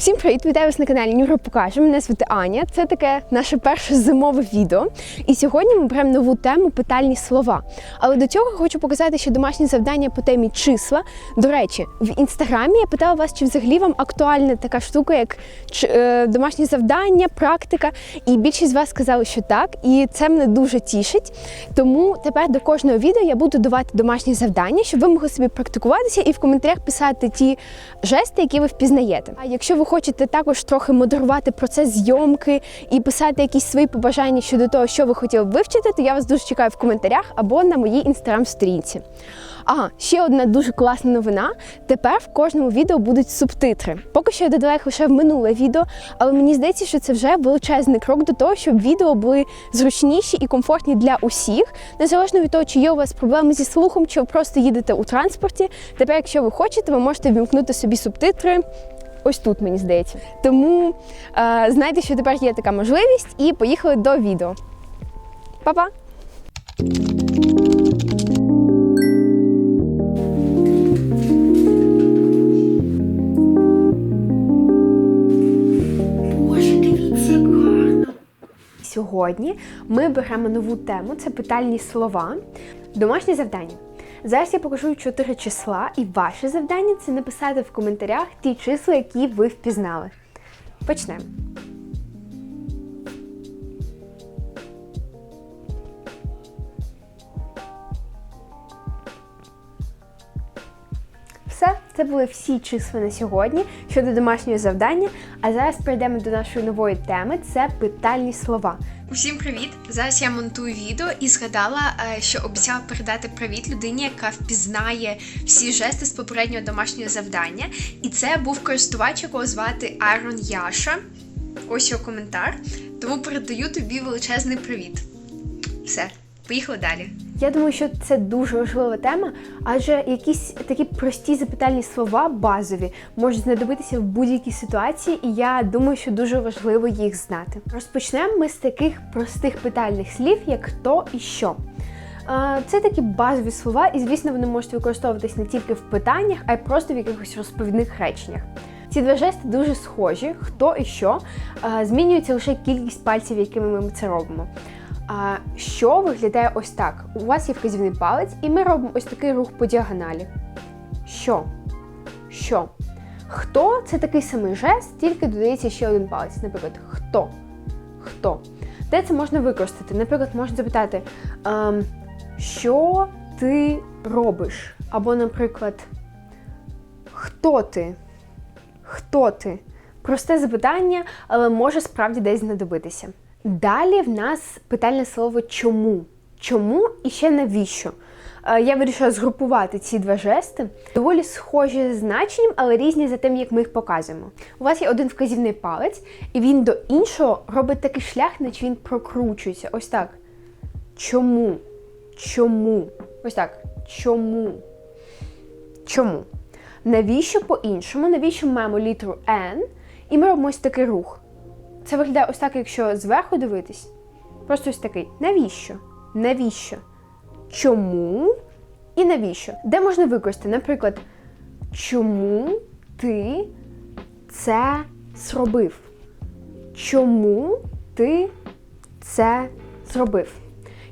Всім привіт! Вітаю вас на каналі Нюра Покаже. Мене звати Аня. Це таке наше перше зимове відео. І сьогодні ми беремо нову тему питальні слова. Але до цього хочу показати ще домашнє завдання по темі числа. До речі, в інстаграмі я питала вас, чи взагалі вам актуальна така штука, як е, домашнє завдання, практика. І більшість з вас сказали, що так. І це мене дуже тішить. Тому тепер до кожного відео я буду давати домашні завдання, щоб ви могли собі практикуватися і в коментарях писати ті жести, які ви впізнаєте. А якщо ви хочете також трохи модерувати процес зйомки і писати якісь свої побажання щодо того, що ви хотіли б вивчити, то я вас дуже чекаю в коментарях або на моїй інстаграм-сторінці. Ага, ще одна дуже класна новина. Тепер в кожному відео будуть субтитри. Поки що я додала їх лише в минуле відео, але мені здається, що це вже величезний крок до того, щоб відео були зручніші і комфортні для усіх, незалежно від того, чи є у вас проблеми зі слухом, чи ви просто їдете у транспорті. Тепер, якщо ви хочете, ви можете вімкнути собі субтитри. Ось тут, мені здається. Тому е, знайте, що тепер є така можливість, і поїхали до відео. Па-па! Сьогодні ми беремо нову тему це питальні слова. Домашнє завдання. Зараз я покажу чотири числа, і ваше завдання це написати в коментарях ті числа, які ви впізнали. Почнемо. Все, це були всі числа на сьогодні щодо домашнього завдання. А зараз перейдемо до нашої нової теми це питальні слова. Усім привіт! Зараз я монтую відео і згадала, е, що обіцяла передати привіт людині, яка впізнає всі жести з попереднього домашнього завдання. І це був користувач, якого звати Айрон Яша. Ось його коментар. Тому передаю тобі величезний привіт. Все, поїхали далі. Я думаю, що це дуже важлива тема, адже якісь такі прості запитальні слова базові можуть знадобитися в будь-якій ситуації, і я думаю, що дуже важливо їх знати. Розпочнемо ми з таких простих питальних слів, як хто і що. Це такі базові слова, і звісно, вони можуть використовуватись не тільки в питаннях, а й просто в якихось розповідних реченнях. Ці два жести дуже схожі, хто і що. Змінюється лише кількість пальців, якими ми це робимо. А що виглядає ось так? У вас є вказівний палець, і ми робимо ось такий рух по діагоналі. Що? Що? Хто це такий самий жест, тільки додається ще один палець. Наприклад, хто? Хто? Де це можна використати? Наприклад, можна запитати, ем, що ти робиш? Або, наприклад, хто ти? Хто ти? Просте запитання, але може справді десь знадобитися. Далі в нас питальне слово чому. Чому і ще навіщо? Е, Я вирішила згрупувати ці два жести. Доволі схожі за значенням, але різні за тим, як ми їх показуємо. У вас є один вказівний палець, і він до іншого робить такий шлях, наче він прокручується. Ось так. Чому? Чому? Ось так. Чому? Чому? Навіщо по-іншому? Навіщо ми маємо літеру N, і ми робимо ось такий рух. Це виглядає ось так, якщо зверху дивитись. Просто ось такий. Навіщо? Навіщо? Чому? І навіщо? Де можна використати? Наприклад, чому ти це зробив? Чому ти це зробив?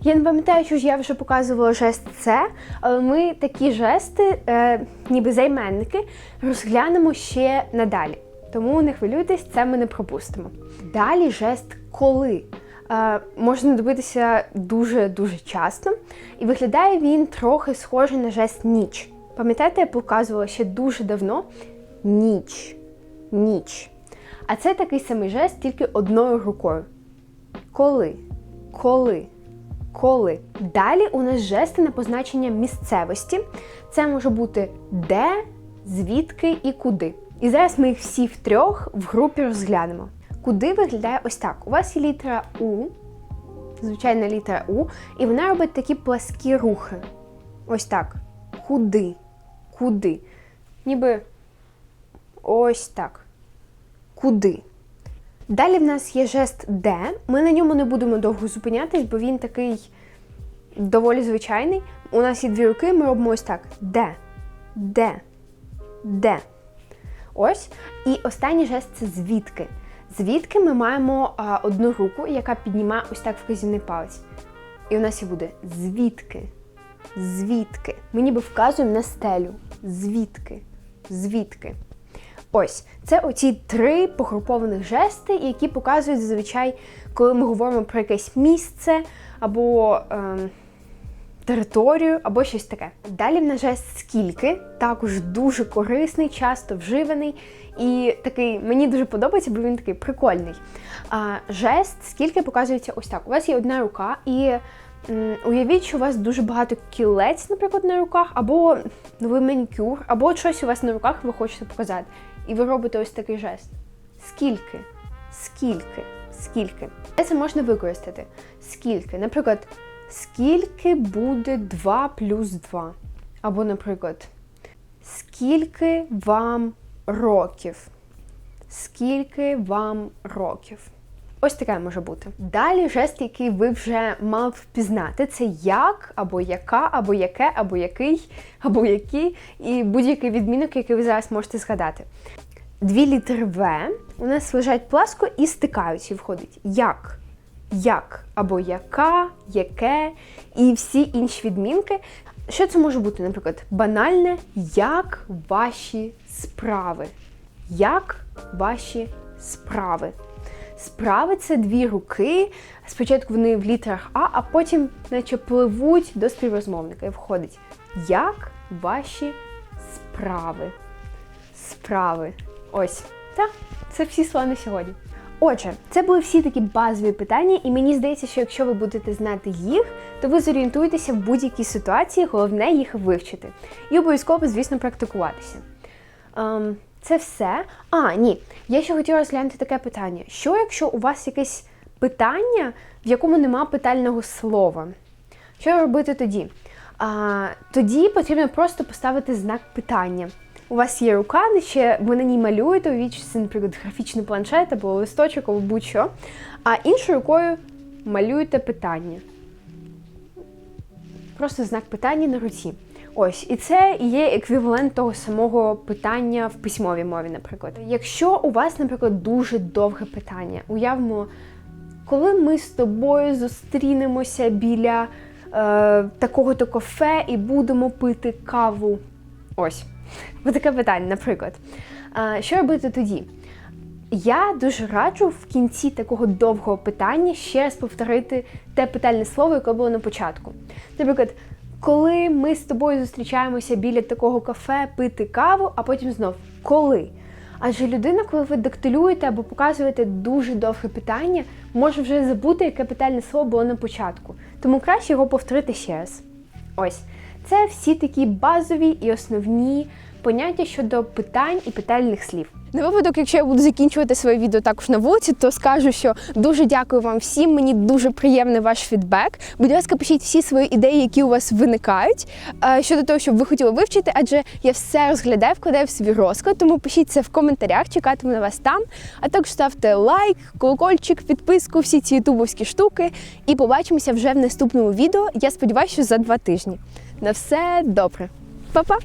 Я не пам'ятаю, що ж я вже показувала жест це, але ми такі жести, е, ніби займенники, розглянемо ще надалі. Тому не хвилюйтесь, це ми не пропустимо. Далі жест коли. Е, може знадобитися дуже-дуже часто, і виглядає він трохи схожий на жест ніч. Пам'ятаєте, я показувала ще дуже давно ніч. Ніч. А це такий самий жест, тільки одною рукою. Коли? Коли? Коли. Далі у нас жести на позначення місцевості. Це може бути де, звідки і куди. І зараз ми їх всі втрьох в групі розглянемо. Куди виглядає ось так. У вас є літера У, звичайна літера У, і вона робить такі пласкі рухи. Ось так. Куди? Куди? Ніби ось так. Куди? Далі в нас є жест Д. Ми на ньому не будемо довго зупинятись, бо він такий доволі звичайний. У нас є дві руки, ми робимо ось так. Де? Де? Де? Ось. І останній жест це звідки. Звідки ми маємо а, одну руку, яка піднімає ось так вказівний палець. І у нас і буде звідки. Звідки? Ми ніби вказуємо на стелю. Звідки? Звідки? Ось, це оці три погрупованих жести, які показують зазвичай, коли ми говоримо про якесь місце або ем, територію, або щось таке. Далі в жест скільки, також дуже корисний, часто вживаний. І такий мені дуже подобається, бо він такий прикольний. А, жест скільки показується ось так. У вас є одна рука, і м, уявіть, що у вас дуже багато кілець, наприклад, на руках, або новий манікюр, або щось у вас на руках ви хочете показати. І ви робите ось такий жест. Скільки? Скільки? Скільки? Де це можна використати? Скільки? Наприклад, скільки буде 2 плюс 2? Або, наприклад, скільки вам років? Скільки вам років? Ось таке може бути. Далі жест, який ви вже мали впізнати, це як, або яка, або яке, або який, або які, і будь-який відмінок, який ви зараз можете згадати. Дві літери В у нас лежать пласко і стикаються, і входить як, як, або яка, яке, і всі інші відмінки. Що це може бути, наприклад, банальне, як ваші справи? Як ваші справи? Справи це дві руки. Спочатку вони в літерах А, а потім, наче пливуть до співрозмовника. І входить як ваші справи? Справи. Ось. Так, це всі слова на сьогодні. Отже, це були всі такі базові питання, і мені здається, що якщо ви будете знати їх, то ви зорієнтуєтеся в будь-якій ситуації, головне їх вивчити. І обов'язково, звісно, практикуватися. Ем, це все. А, ні. Я ще хотіла розглянути таке питання: що якщо у вас якесь питання, в якому нема питального слова? Що робити тоді? А, тоді потрібно просто поставити знак питання. У вас є рука, ще ви на ній малюєте, що наприклад, графічний планшет або листочок, або будь-що. А іншою рукою малюєте питання. Просто знак питання на руці. Ось, і це є еквівалент того самого питання в письмовій мові, наприклад. Якщо у вас, наприклад, дуже довге питання, уявимо, коли ми з тобою зустрінемося біля е, такого-то кафе і будемо пити каву. Ось, ось таке питання, наприклад. Що робити тоді? Я дуже раджу в кінці такого довгого питання ще раз повторити те питальне слово, яке було на початку. Наприклад, коли ми з тобою зустрічаємося біля такого кафе пити каву, а потім знов коли. Адже людина, коли ви диктилюєте або показуєте дуже довге питання, може вже забути, яке питальне слово було на початку. Тому краще його повторити ще раз. Ось. Це всі такі базові і основні поняття щодо питань і питальних слів. На випадок, якщо я буду закінчувати своє відео також на вулиці, то скажу, що дуже дякую вам всім. Мені дуже приємний ваш фідбек. Будь ласка, пишіть всі свої ідеї, які у вас виникають е, щодо того, щоб ви хотіли вивчити, адже я все розглядаю, вкладаю в свій розклад. Тому пишіть це в коментарях, чекатиму на вас там. А також ставте лайк, колокольчик, підписку, всі ці ютубовські штуки. І побачимося вже в наступному відео. Я сподіваюся, що за два тижні. На все добре. Па-па!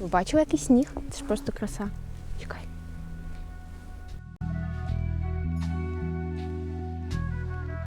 Бачила який сніг? Це ж просто краса. Чекай.